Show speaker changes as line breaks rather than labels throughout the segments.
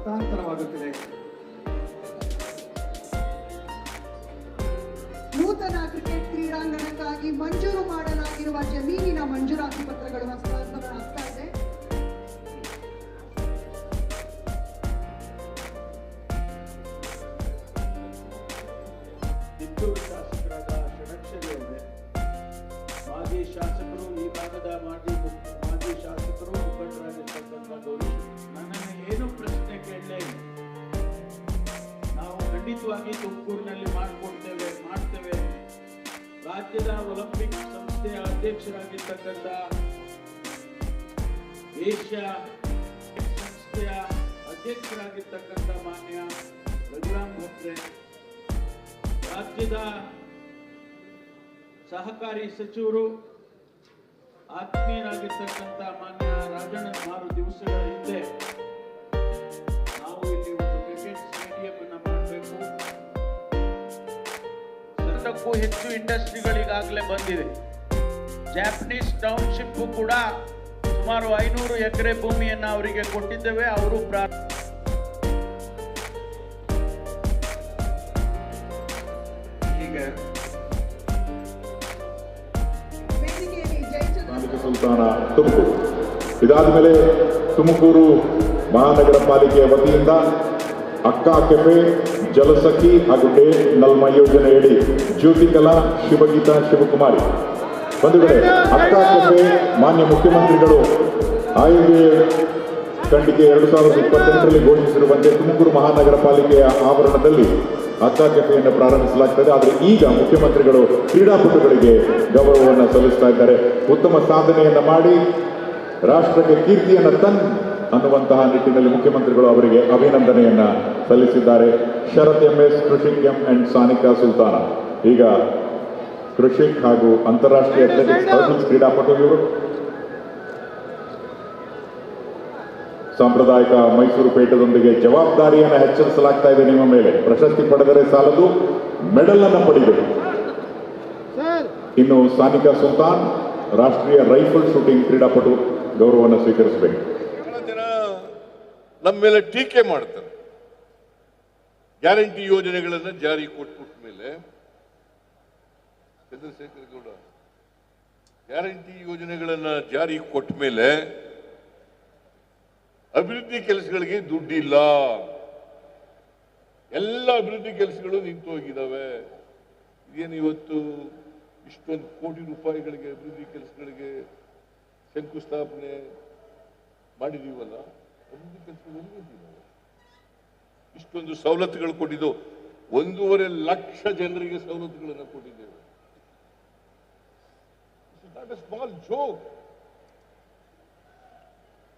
ಹಸ್ತಾಂತರವಾಗುತ್ತಿದೆ. ನೂತನ ಕ್ರಿಕೆಟ್ ಕ್ರೀಡಾಂಗಣಕ್ಕಾಗಿ ಮಂಜೂರು ಮಾಡಲಾಗಿರುವ ಜಮೀನಿನ ಮಂಜೂರಾತಿ ಪತ್ರಗಳು ಹಸ್ತಾಂತರ ಆಗ್ತಾ ಇದೆ.
ಖಂಡಿತವಾಗಿ ತುಮಕೂರಿನಲ್ಲಿ ಮಾಡಿಕೊಡ್ತೇವೆ, ಮಾಡ್ತೇವೆ. ರಾಜ್ಯದ ಒಲಿಂಪಿಕ್ ಸಂಸ್ಥೆಯ ಅಧ್ಯಕ್ಷರಾಗಿರ್ತಕ್ಕಂಥ ಏಷ್ಯಾ ಸಂಸ್ಥೆಯ ಅಧ್ಯಕ್ಷರಾಗಿರ್ತಕ್ಕಂಥ ಮಾನ್ಯ ರಘುರಾಮ್ ಭಟ್ರೆ ರಾಜ್ಯದ ಸಹಕಾರಿ ಸಚಿವರು, ಆತ್ಮೀಯರಾಗಿರ್ತಕ್ಕಂಥ ಮಾನ್ಯ ರಾಜಣ್ಣ ಮಾರು ದಿವಸಗಳ ಹಿಂದೆ ಸಾವಿರಕ್ಕೂ ಹೆಚ್ಚು ಇಂಡಸ್ಟ್ರಿಗಳಿಗಾಗಲೇ ಬಂದಿದೆ. ಜಾಪನೀಸ್ ಟೌನ್ಶಿಪ್ ಕೂಡ ಸುಮಾರು ಐನೂರು ಎಕರೆ ಭೂಮಿಯನ್ನು ಅವರಿಗೆ ಕೊಟ್ಟಿದ್ದೇವೆ. ಅವರು
ಸುಲ್ತಾನ ತುಮಕೂರು ಇದಾದ ಮೇಲೆ ತುಮಕೂರು ಮಹಾನಗರ ಪಾಲಿಕೆಯ ವತಿಯಿಂದ ಅಕ್ಕ ಕೆಫೆ ಜಲಸಖಿ ಹಾಗೂ ಡೇ ನಲ್ಮ ಯೋಜನೆಯಡಿ ಜ್ಯೋತಿಕಲಾ ಶಿವಗೀತಾ ಶಿವಕುಮಾರಿ. ಬಂಧುಗಳೇ, ಅಕ್ಕ ಮಾನ್ಯ ಮುಖ್ಯಮಂತ್ರಿಗಳು ಆಯವ್ಯ ಖಂಡಿಕೆ ಎರಡು ಸಾವಿರದ ಇಪ್ಪತ್ತೆಂಟರಲ್ಲಿ ಘೋಷಿಸಿರುವಂತೆ ತುಮಕೂರು ಮಹಾನಗರ ಪಾಲಿಕೆಯ ಆವರಣದಲ್ಲಿ ಅಕ್ಕ ಪ್ರಾರಂಭಿಸಲಾಗ್ತದೆ. ಆದರೆ ಈಗ ಮುಖ್ಯಮಂತ್ರಿಗಳು ಕ್ರೀಡಾಪಟುಗಳಿಗೆ ಗೌರವವನ್ನು ಸಲ್ಲಿಸ್ತಾ ಇದ್ದಾರೆ. ಉತ್ತಮ ಸಾಧನೆಯನ್ನು ಮಾಡಿ ರಾಷ್ಟ್ರಕ್ಕೆ ಕೀರ್ತಿಯನ್ನು ತನ್ ಅನ್ನುವಂತಹ ನಿಟ್ಟಿನಲ್ಲಿ ಮುಖ್ಯಮಂತ್ರಿಗಳು ಅವರಿಗೆ ಅಭಿನಂದನೆಯನ್ನ ಸಲ್ಲಿಸಿದ್ದಾರೆ. Sharath M S Krishik M and Sanika Sultana. ಈಗ ಕೃಷಿಕ್ ಹಾಗೂ ಅಂತಾರಾಷ್ಟ್ರೀಯ ಅಥ್ಲೆಟಿಕ್ಸ್ ಹೌಸಿಂಗ್ ಕ್ರೀಡಾಪಟು ಇವರು. ಸಾಂಪ್ರದಾಯಿಕ ಮೈಸೂರು ಪೇಟದೊಂದಿಗೆ ಜವಾಬ್ದಾರಿಯನ್ನು ಹೆಚ್ಚರಿಸಲಾಗ್ತಾ ಇದೆ ನಿಮ್ಮ ಮೇಲೆ. ಪ್ರಶಸ್ತಿ ಪಡೆದರೆ ಸಾಲದು ಮೆಡಲ್ ಅನ್ನು ಪಡೆಯಬೇಕು ಇನ್ನು ಸಾನಿಕಾ ಸುಲ್ತಾನ್ ರಾಷ್ಟ್ರೀಯ ರೈಫಲ್ ಶೂಟಿಂಗ್ ಕ್ರೀಡಾಪಟು ಗೌರವವನ್ನು ಸ್ವೀಕರಿಸಬೇಕು.
ನಮ್ಮ ಮೇಲೆ ಟೀಕೆ ಮಾಡ್ತಾರೆ. ಗ್ಯಾರಂಟಿ ಯೋಜನೆಗಳನ್ನು ಜಾರಿ ಕೊಟ್ಬಿಟ್ಟ ಮೇಲೆ ಚಂದ್ರಶೇಖರ್ ಗೌಡ, ಗ್ಯಾರಂಟಿ ಯೋಜನೆಗಳನ್ನ ಜಾರಿ ಕೊಟ್ಟ ಮೇಲೆ ಅಭಿವೃದ್ಧಿ ಕೆಲಸಗಳಿಗೆ ದುಡ್ಡಿಲ್ಲ. ಎಲ್ಲ ಅಭಿವೃದ್ಧಿ ಕೆಲಸಗಳು ನಿಂತು ಹೋಗಿದ್ದಾವೆ ಏನು ಇವತ್ತು ಇಷ್ಟೊಂದು ಕೋಟಿ ರೂಪಾಯಿಗಳಿಗೆ ಅಭಿವೃದ್ಧಿ ಕೆಲಸಗಳಿಗೆ ಶಂಕುಸ್ಥಾಪನೆ ಮಾಡಿದೀವಲ್ಲ? ಇಷ್ಟೊಂದು ಸವಲತ್ತುಗಳು ಕೊಟ್ಟಿದ್ದು, ಒಂದೂವರೆ ಲಕ್ಷ ಜನರಿಗೆ ಸವಲತ್ತುಗಳನ್ನು ಕೊಟ್ಟಿದ್ದೇವೆ. ಸ್ಮಾಲ್ ಜೋಕ್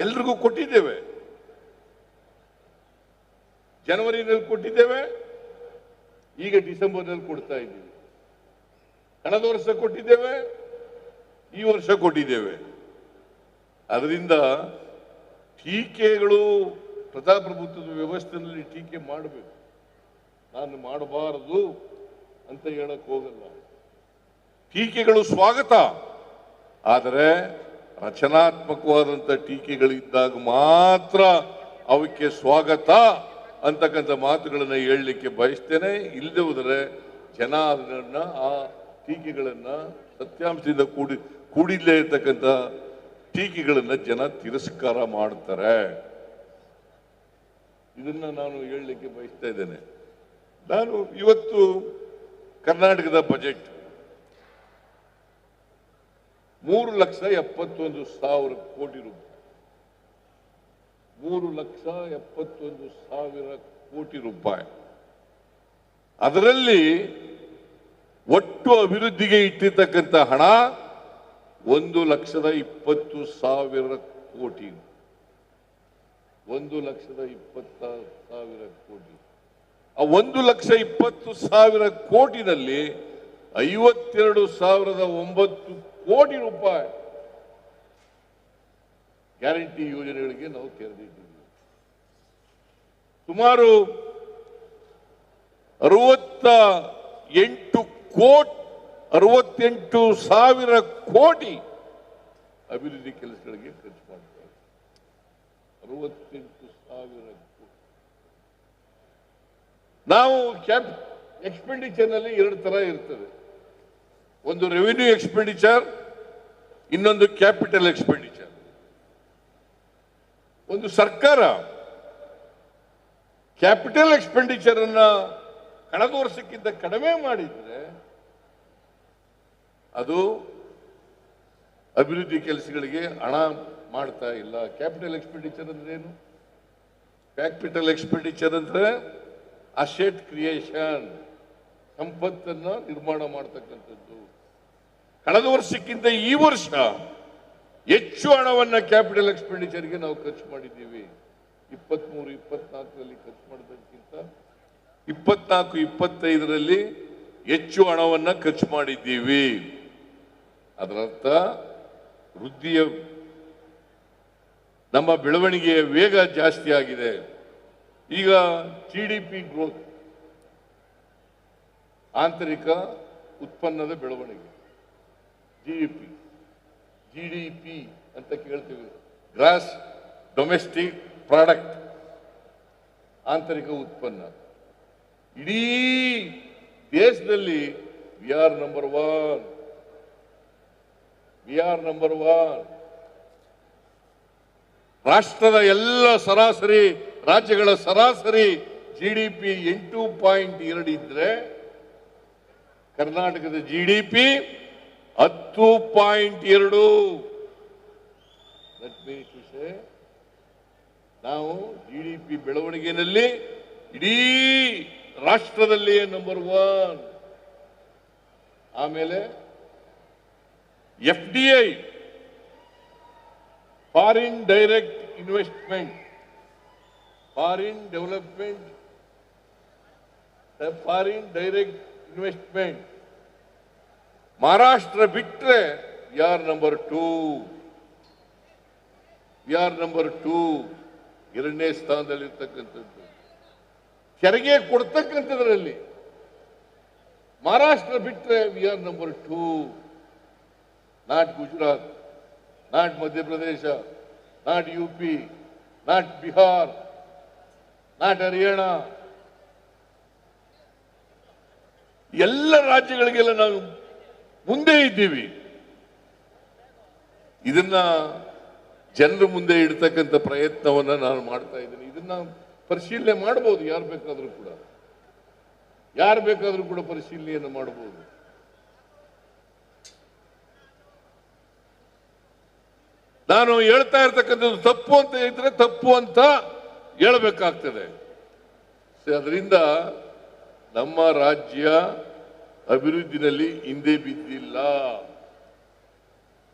ಎಲ್ರಿಗೂ ಕೊಟ್ಟಿದ್ದೇವೆ. ಜನವರಿನಲ್ಲಿ ಕೊಟ್ಟಿದ್ದೇವೆ. ಈಗ ಡಿಸೆಂಬರ್ನಲ್ಲಿ ಕೊಡ್ತಾ ಇದ್ದೀವಿ. ಕಳೆದ ವರ್ಷ ಕೊಟ್ಟಿದ್ದೇವೆ. ಈ ವರ್ಷ ಕೊಟ್ಟಿದ್ದೇವೆ. ಅದರಿಂದ ಟೀಕೆಗಳು ಪ್ರಜಾಪ್ರಭುತ್ವದ ವ್ಯವಸ್ಥೆಯಲ್ಲಿ ಟೀಕೆ ಮಾಡಬೇಕು. ನಾನು ಮಾಡಬಾರದು ಅಂತ ಹೇಳಕ್ ಹೋಗಲ್ಲ. ಟೀಕೆಗಳು ಸ್ವಾಗತ. ಆದರೆ ರಚನಾತ್ಮಕವಾದಂಥ ಟೀಕೆಗಳಿದ್ದಾಗ ಮಾತ್ರ ಅವಕ್ಕೆ ಸ್ವಾಗತ ಅಂತಕ್ಕಂಥ ಮಾತುಗಳನ್ನು ಹೇಳಲಿಕ್ಕೆ ಬಯಸ್ತೇನೆ. ಇಲ್ಲದೆ ಹೋದರೆ ಜನ ಅದನ್ನು ಆ ಟೀಕೆಗಳನ್ನು ಸತ್ಯಾಂಶದಿಂದ ಕೂಡಿ ಕೂಡಿಲ್ಲೇ ಇರ್ತಕ್ಕಂಥ ಟೀಕೆಗಳನ್ನ ಜನ ತಿರಸ್ಕಾರ ಮಾಡ್ತಾರೆ. ಇದನ್ನ ನಾನು ಹೇಳಲಿಕ್ಕೆ ಬಯಸ್ತಾ ಇದ್ದೇನೆ. ನಾನು ಇವತ್ತು ಕರ್ನಾಟಕದ ಬಜೆಟ್ ಮೂರು ಲಕ್ಷ ಎಪ್ಪತ್ತೊಂದು ಸಾವಿರ ಕೋಟಿ ರೂಪಾಯಿ. ಮೂರು ಲಕ್ಷ ಎಪ್ಪತ್ತೊಂದು ಸಾವಿರ ಕೋಟಿ ರೂಪಾಯಿ. ಅದರಲ್ಲಿ ಒಟ್ಟು ಅಭಿವೃದ್ಧಿಗೆ ಇಟ್ಟಿರ್ತಕ್ಕಂಥ ಹಣ ಒಂದು ಲಕ್ಷದ ಇಪ್ಪತ್ತು ಸಾವಿರ ಕೋಟಿ. ಒಂದು ಲಕ್ಷದ ಇಪ್ಪತ್ತ ಸಾವಿರ ಕೋಟಿ. ಆ ಒಂದು ಲಕ್ಷ ಇಪ್ಪತ್ತು ಸಾವಿರ ಕೋಟಿನಲ್ಲಿ ಐವತ್ತೆರಡು ಸಾವಿರದ ಒಂಬತ್ತು ಕೋಟಿ ರೂಪಾಯಿ ಗ್ಯಾರಂಟಿ ಯೋಜನೆಗಳಿಗೆ ನಾವು ತೆರೆದಿದ್ದೀವಿ. ಸುಮಾರು ಅರವತ್ತ ಎಂಟು ಕೋಟಿ ಅರವತ್ತೆಂಟು ಸಾವಿರ ಕೋಟಿ ಅಭಿವೃದ್ಧಿ ಕೆಲಸಗಳಿಗೆ ಖರ್ಚು ಮಾಡ್ತಾರೆ ಅರವತ್ತೆಂಟು ಸಾವಿರ ಕೋಟಿ. ನಾವು ಕ್ಯಾಪ್ ಎಕ್ಸ್ಪೆಂಡಿಚರ್ನಲ್ಲಿ ಎರಡು ತರ ಇರ್ತದೆ. ಒಂದು ರೆವಿನ್ಯೂ ಎಕ್ಸ್ಪೆಂಡಿಚರ್ ಇನ್ನೊಂದು ಕ್ಯಾಪಿಟಲ್ ಎಕ್ಸ್ಪೆಂಡಿಚರ್ ಒಂದು ಸರ್ಕಾರ ಕ್ಯಾಪಿಟಲ್ ಎಕ್ಸ್ಪೆಂಡಿಚರ್ ಅನ್ನ ಕಳೆದ ವರ್ಷಕ್ಕಿಂತ ಕಡಿಮೆ ಮಾಡಿದ್ರೆ ಅದು ಅಭಿವೃದ್ಧಿ ಕೆಲಸಗಳಿಗೆ ಹಣ ಮಾಡ್ತಾ ಇಲ್ಲ. ಕ್ಯಾಪಿಟಲ್ ಎಕ್ಸ್ಪೆಂಡಿಚರ್ ಅಂದ್ರೆ ಏನು? ಕ್ಯಾಪಿಟಲ್ ಎಕ್ಸ್ಪೆಂಡಿಚರ್ ಅಂದ್ರೆ ಅಸೆಟ್ ಕ್ರಿಯೇಷನ್ ಸಂಪತ್ತನ್ನು ನಿರ್ಮಾಣ ಮಾಡ್ತಕ್ಕಂಥದ್ದು. ಕಳೆದ ವರ್ಷಕ್ಕಿಂತ ಈ ವರ್ಷ ಹೆಚ್ಚು ಹಣವನ್ನು ಕ್ಯಾಪಿಟಲ್ ಎಕ್ಸ್ಪೆಂಡಿಚರ್ಗೆ ನಾವು ಖರ್ಚು ಮಾಡಿದ್ದೀವಿ. ಇಪ್ಪತ್ಮೂರು, ಇಪ್ಪತ್ನಾಲ್ಕರಲ್ಲಿ ಖರ್ಚು ಮಾಡಿದಕ್ಕಿಂತ ಇಪ್ಪತ್ನಾಲ್ಕು, ಇಪ್ಪತ್ತೈದರಲ್ಲಿ ಹೆಚ್ಚು ಹಣವನ್ನು ಖರ್ಚು ಮಾಡಿದ್ದೀವಿ. ಅದರರ್ಥ ವೃದ್ಧಿಯ ನಮ್ಮ ಬೆಳವಣಿಗೆಯ ವೇಗ ಜಾಸ್ತಿ ಆಗಿದೆ. ಈಗ ಜಿ ಡಿ ಪಿ ಗ್ರೋತ್ ಆಂತರಿಕ ಉತ್ಪನ್ನದ ಬೆಳವಣಿಗೆ G D P G D P ಅಂತ ಕೇಳ್ತೀವಿ. ಗ್ರಾಸ್ ಡೊಮೆಸ್ಟಿಕ್ ಪ್ರಾಡಕ್ಟ್ ಆಂತರಿಕ ಉತ್ಪನ್ನ. ಇಡೀ ದೇಶದಲ್ಲಿ we are number one we are number one ರಾಷ್ಟ್ರದ ಎಲ್ಲ ಸರಾಸರಿ ರಾಜ್ಯಗಳ ಸರಾಸರಿ ಜಿ ಡಿ ಪಿ ಎಂಟು ಪಾಯಿಂಟ್ ಎರಡು ಇದ್ರೆ ಕರ್ನಾಟಕದ ಜಿ ಡಿ ಪಿ ಹತ್ತು ಪಾಯಿಂಟ್ ಎರಡು. ನಾವು ಜಿ ಡಿ ಪಿ ಬೆಳವಣಿಗೆಯಲ್ಲಿ ಇಡೀ ರಾಷ್ಟ್ರದಲ್ಲಿಯೇ ನಂಬರ್ ಒನ್ ಆಮೇಲೆ F D I foreign direct investment, foreign development, foreign direct investment. Maharashtra ಬಿಟ್ಟರೆ we are number two. We are number two ಎರಡನೇ ಸ್ಥಾನದಲ್ಲಿರ್ತಕ್ಕಂಥದ್ದು. ತೆರಿಗೆ ಕೊಡ್ತಕ್ಕಂಥದ್ರಲ್ಲಿ ಮಹಾರಾಷ್ಟ್ರ ಬಿಟ್ಟರೆ we are number two. Not Gujarat, not Madhya Pradesh, not U P not Bihar, not Haryana. ಎಲ್ಲ ರಾಜ್ಯಗಳಿಗೆಲ್ಲ ನಾವು ಮುಂದೆ ಇದ್ದೀವಿ. ಇದನ್ನ ಜನರ ಮುಂದೆ ಇಡ್ತಕ್ಕಂಥ ಪ್ರಯತ್ನವನ್ನ ನಾನು ಮಾಡ್ತಾ ಇದ್ದೀನಿ. ಇದನ್ನ ಪರಿಶೀಲನೆ ಮಾಡಬಹುದು ಯಾರು ಬೇಕಾದರೂ ಕೂಡ. ಯಾರು ಬೇಕಾದರೂ ಕೂಡ ಪರಿಶೀಲನೆಯನ್ನು ಮಾಡಬಹುದು ನಾನು ಹೇಳ್ತಾ ಇರ್ತಕ್ಕಂಥದ್ದು ತಪ್ಪು ಅಂತ ಇದ್ರೆ ತಪ್ಪು ಅಂತ ಹೇಳಬೇಕಾಗ್ತದೆ. ಅದರಿಂದ ನಮ್ಮ ರಾಜ್ಯ ಅಭಿವೃದ್ಧಿನಲ್ಲಿ ಹಿಂದೆ ಬಿದ್ದಿಲ್ಲ.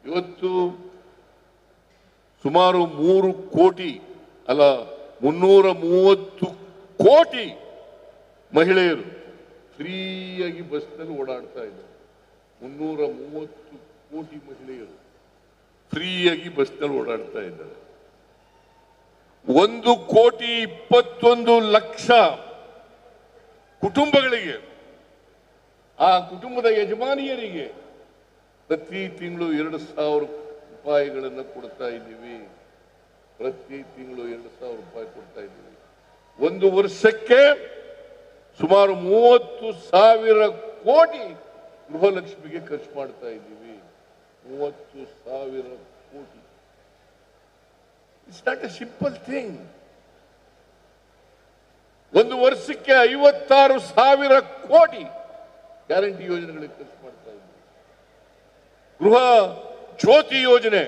ಇವತ್ತು ಸುಮಾರು ಮೂರು ಕೋಟಿ, ಅಲ್ಲ, ಮುನ್ನೂರ ಮೂವತ್ತು ಕೋಟಿ ಮಹಿಳೆಯರು ಫ್ರೀಯಾಗಿ ಬಸ್ನಲ್ಲಿ ಓಡಾಡ್ತಾ ಇದ್ದಾರೆ. ಮುನ್ನೂರ ಮೂವತ್ತು ಕೋಟಿ ಮಹಿಳೆಯರು. ಫ್ರೀಯಾಗಿ ಬಸ್ನಲ್ಲಿ ಓಡಾಡ್ತಾ ಇದ್ದಾರೆ. ಒಂದು ಕೋಟಿ ಇಪ್ಪತ್ತೊಂದು ಲಕ್ಷ ಕುಟುಂಬಗಳಿಗೆ, ಆ ಕುಟುಂಬದ ಯಜಮಾನಿಯರಿಗೆ ಪ್ರತಿ ತಿಂಗಳು ಎರಡು ಸಾವಿರ ರೂಪಾಯಿಗಳನ್ನು ಕೊಡ್ತಾ ಇದ್ದೀವಿ. ಪ್ರತಿ ತಿಂಗಳು ಎರಡು ಸಾವಿರ ರೂಪಾಯಿ ಕೊಡ್ತಾ ಇದ್ದೀವಿ. ಒಂದು ವರ್ಷಕ್ಕೆ ಸುಮಾರು ಮೂವತ್ತು ಸಾವಿರ ಕೋಟಿ ಗೃಹಲಕ್ಷ್ಮಿಗೆ ಖರ್ಚು ಮಾಡ್ತಾ ಇದ್ದೀವಿ. ಮೂವತ್ತು ಸಾವಿರ ಕೋಟಿ. It's not a simple thing ಒಂದು ವರ್ಷಕ್ಕೆ ಐವತ್ತಾರು ಸಾವಿರ ಕೋಟಿ ಗ್ಯಾರಂಟಿ ಯೋಜನೆಗಳಿಗೆ ಖರ್ಚು ಮಾಡ್ತಾ ಇದ್ದೀವಿ ಗೃಹ ಜ್ಯೋತಿ ಯೋಜನೆ.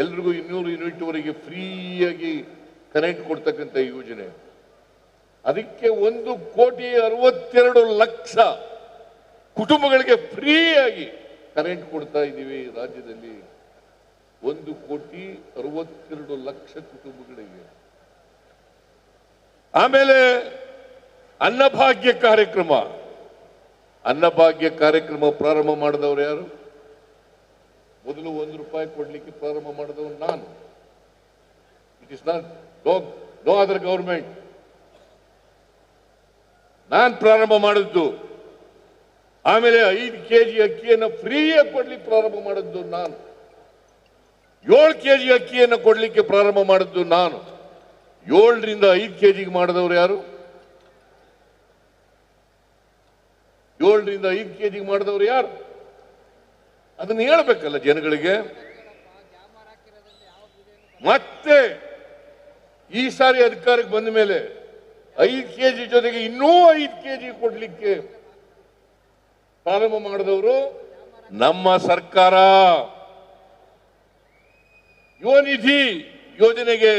ಎಲ್ರಿಗೂ ಇನ್ನೂರು ಯೂನಿಟ್ ವರೆಗೆ ಫ್ರೀಯಾಗಿ ಕರೆಂಟ್ ಕೊಡ್ತಕ್ಕಂಥ ಯೋಜನೆ. ಅದಕ್ಕೆ ಒಂದು ಕೋಟಿ ಅರವತ್ತೆರಡು ಲಕ್ಷ ಕುಟುಂಬಗಳಿಗೆ ಫ್ರೀಯಾಗಿ ಕರೆಂಟ್ ಕೊಡ್ತಾ ಇದ್ದೀವಿ ರಾಜ್ಯದಲ್ಲಿ ಒಂದು ಕೋಟಿ ಅರವತ್ತೆರಡು ಲಕ್ಷ ಕುಟುಂಬಗಳಿಗೆ. ಆಮೇಲೆ ಅನ್ನಭಾಗ್ಯ ಕಾರ್ಯಕ್ರಮ. ಅನ್ನಭಾಗ್ಯ ಕಾರ್ಯಕ್ರಮ ಪ್ರಾರಂಭ ಮಾಡಿದವರು ಯಾರು? ಮೊದಲು ಒಂದು ರೂಪಾಯಿ ಕೊಡ್ಲಿಕ್ಕೆ ಪ್ರಾರಂಭ ಮಾಡಿದವರು ನಾನು. It is not no no other government ನಾನು ಪ್ರಾರಂಭ ಮಾಡಿದ್ದು ಆಮೇಲೆ ಐದು ಕೆಜಿ ಅಕ್ಕಿಯನ್ನು ಫ್ರೀಯಾಗಿ ಕೊಡ್ಲಿಕ್ಕೆ ಪ್ರಾರಂಭ ಮಾಡಿದ್ದು ನಾನು. ಏಳು ಕೆಜಿ ಅಕ್ಕಿಯನ್ನು ಕೊಡಲಿಕ್ಕೆ ಪ್ರಾರಂಭ ಮಾಡಿದ್ದು ನಾನು. ಏಳರಿಂದ ಐದು ಕೆ ಜಿಗೆ ಮಾಡಿದವರು ಯಾರು? ಏಳರಿಂದ ಐದು ಕೆ ಜಿಗೆ ಮಾಡಿದವರು ಯಾರು? ಅದನ್ನು ಹೇಳ್ಬೇಕಲ್ಲ ಜನಗಳಿಗೆ. ಮತ್ತೆ ಈ ಸಾರಿ ಅಧಿಕಾರಕ್ಕೆ ಬಂದ ಮೇಲೆ ಐದು ಕೆ ಜಿ ಜೊತೆಗೆ ಇನ್ನೂ ಐದು ಕೆ ಜಿ ಕೊಡ್ಲಿಕ್ಕೆ ಪ್ರಾರಂಭ ಮಾಡಿದವರು ನಮ್ಮ ಸರ್ಕಾರ. ಯುವ ನಿಧಿ ಯೋಜನೆಗೆ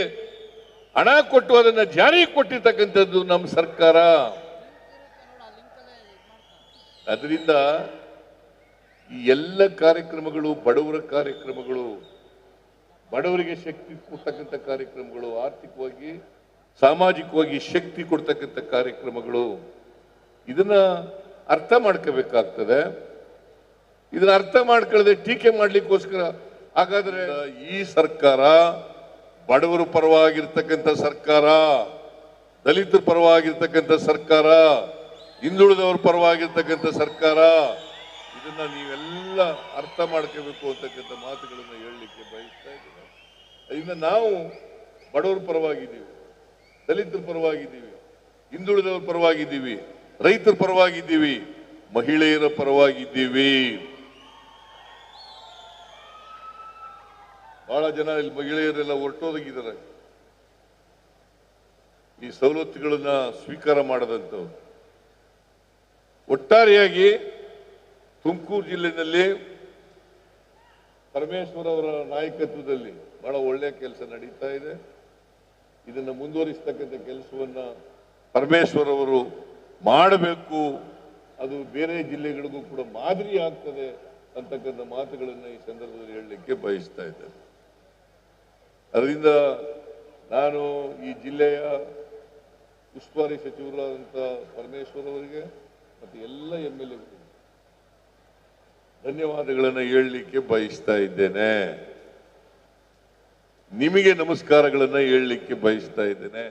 ಹಣ ಕೊಟ್ಟು ಅದನ್ನು ಜಾರಿಗೆ ಕೊಟ್ಟಿರ್ತಕ್ಕಂಥದ್ದು ನಮ್ಮ ಸರ್ಕಾರ. ಅದರಿಂದ ಈ ಎಲ್ಲ ಕಾರ್ಯಕ್ರಮಗಳು, ಬಡವರ ಕಾರ್ಯಕ್ರಮಗಳು, ಬಡವರಿಗೆ ಶಕ್ತಿ ಕೊಡ್ತಕ್ಕಂಥ ಕಾರ್ಯಕ್ರಮಗಳು, ಆರ್ಥಿಕವಾಗಿ, ಸಾಮಾಜಿಕವಾಗಿ ಶಕ್ತಿ ಕೊಡ್ತಕ್ಕಂಥ ಕಾರ್ಯಕ್ರಮಗಳು, ಇದನ್ನ ಅರ್ಥ ಮಾಡ್ಕೋಬೇಕಾಗ್ತದೆ. ಇದನ್ನ ಅರ್ಥ ಮಾಡ್ಕೊಳ್ಳದೆ ಟೀಕೆ ಮಾಡ್ಲಿಕ್ಕೋಸ್ಕರ ಹಾಗಾದ್ರೆ ಈ ಸರ್ಕಾರ ಬಡವರ ಪರವಾಗಿರ್ತಕ್ಕಂಥ ಸರ್ಕಾರ, ದಲಿತರ ಪರವಾಗಿರ್ತಕ್ಕಂಥ ಸರ್ಕಾರ, ಹಿಂದುಳಿದವರ ಪರವಾಗಿರ್ತಕ್ಕಂಥ ಸರ್ಕಾರ, ಇದನ್ನ ನೀವೆಲ್ಲ ಅರ್ಥ ಮಾಡ್ಕೋಬೇಕು ಅಂತಕ್ಕಂಥ ಮಾತುಗಳನ್ನು ಹೇಳಲಿಕ್ಕೆ ಬಯಸ್ತಾ ಇದ್ದೀನಿ. ಅದರಿಂದ ನಾವು ಬಡವರ ಪರವಾಗಿದ್ದೀವಿ, ದಲಿತರ ಪರವಾಗಿದ್ದೀವಿ, ಹಿಂದುಳಿದವರ ಪರವಾಗಿದ್ದೀವಿ. ರೈತರ ಪರವಾಗಿದ್ದೀವಿ, ಮಹಿಳೆಯರ ಪರವಾಗಿದ್ದೀವಿ. ಬಹಳ ಜನ ಇಲ್ಲಿ ಮಹಿಳೆಯರೆಲ್ಲ ಹೊರಟೋದಾಗಿದ್ದಾರೆ ಈ ಸವಲತ್ತುಗಳನ್ನ ಸ್ವೀಕಾರ ಮಾಡದಂತ ಒಟ್ಟಾರೆಯಾಗಿ ತುಮಕೂರು ಜಿಲ್ಲೆಯಲ್ಲಿ ಪರಮೇಶ್ವರ್ ಅವರ ನಾಯಕತ್ವದಲ್ಲಿ ಬಹಳ ಒಳ್ಳೆಯ ಕೆಲಸ ನಡೀತಾ ಇದೆ. ಇದನ್ನು ಮುಂದುವರಿಸ್ತಕ್ಕಂಥ ಕೆಲಸವನ್ನು ಪರಮೇಶ್ವರ್ ಅವರು ಮಾಡಬೇಕು, ಅದು ಬೇರೆ ಜಿಲ್ಲೆಗಳಿಗೂ ಕೂಡ ಮಾದರಿ ಆಗ್ತದೆ ಅಂತಕ್ಕಂಥ ಮಾತುಗಳನ್ನು ಈ ಸಂದರ್ಭದಲ್ಲಿ ಹೇಳಲಿಕ್ಕೆ ಬಯಸ್ತಾ ಇದ್ದೇನೆ. ಅದರಿಂದ ನಾನು ಈ ಜಿಲ್ಲೆಯ ಉಸ್ತುವಾರಿ ಸಚಿವರಾದಂಥ ಪರಮೇಶ್ವರ್ ಅವರಿಗೆ ಮತ್ತು ಎಲ್ಲ ಎಂ ಎಲ್ ಧನ್ಯವಾದಗಳನ್ನು ಹೇಳಲಿಕ್ಕೆ ಬಯಸ್ತಾ ಇದ್ದೇನೆ. ನಿಮಗೆ ನಮಸ್ಕಾರಗಳನ್ನು ಹೇಳಲಿಕ್ಕೆ ಬಯಸ್ತಾ ಇದ್ದೇನೆ.